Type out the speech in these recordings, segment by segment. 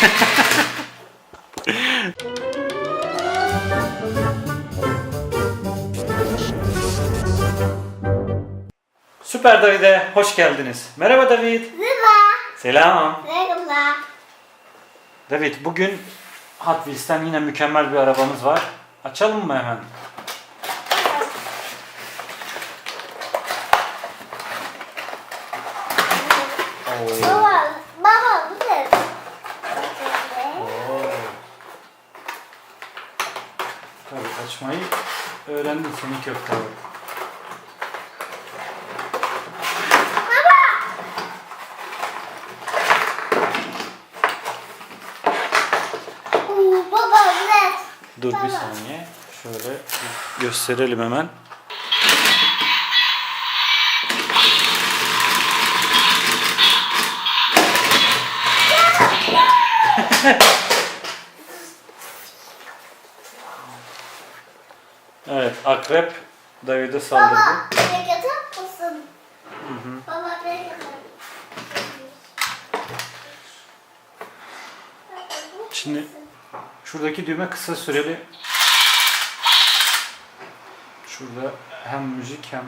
Süper David'e hoş geldiniz. Merhaba David. Merhaba. Selam. Merhaba. David bugün Hot Wheels'ten yine mükemmel bir arabamız var. Açalım mı hemen? Oo. Baba, baba bu ne? Oo. Tabii açmayı öğrendin seni köfte ne? Dur bir saniye. Şöyle gösterelim hemen. evet, akrep David'e saldırdı. Baba, yatar mısın? Baba beni yatar Şimdi şuradaki düğme kısa süreli. Şurada hem müzik hem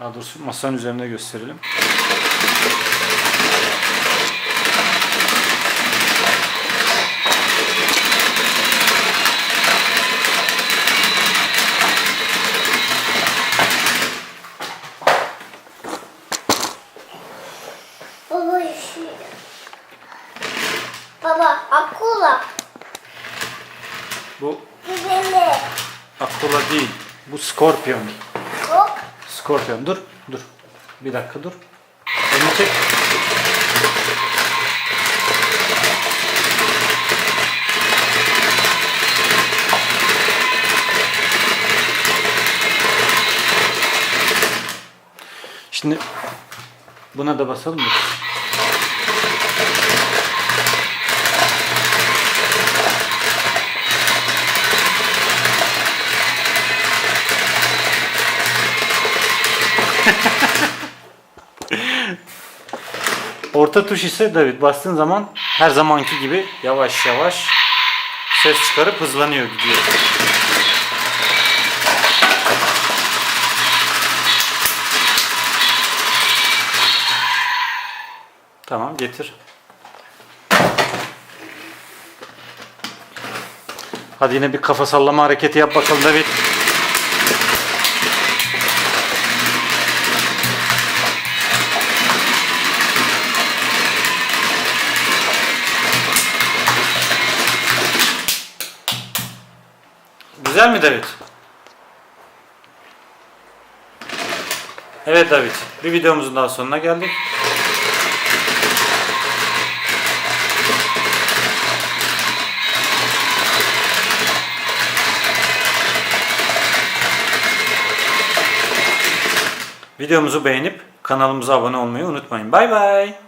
Daha doğrusu masanın üzerinde gösterelim. Baba üşüyor. Baba, akula. Bu Güzeli. Akula değil. Bu Scorpion. Scorpion dur dur. Bir dakika dur. Elini çek. Şimdi buna da basalım mı? Orta tuş ise David bastığın zaman her zamanki gibi yavaş yavaş ses çıkarıp hızlanıyor gidiyor. Tamam getir. Hadi yine bir kafa sallama hareketi yap bakalım David. Güzel mi David? Evet David, bir videomuzun daha sonuna geldik. Videomuzu beğenip kanalımıza abone olmayı unutmayın. Bay bay.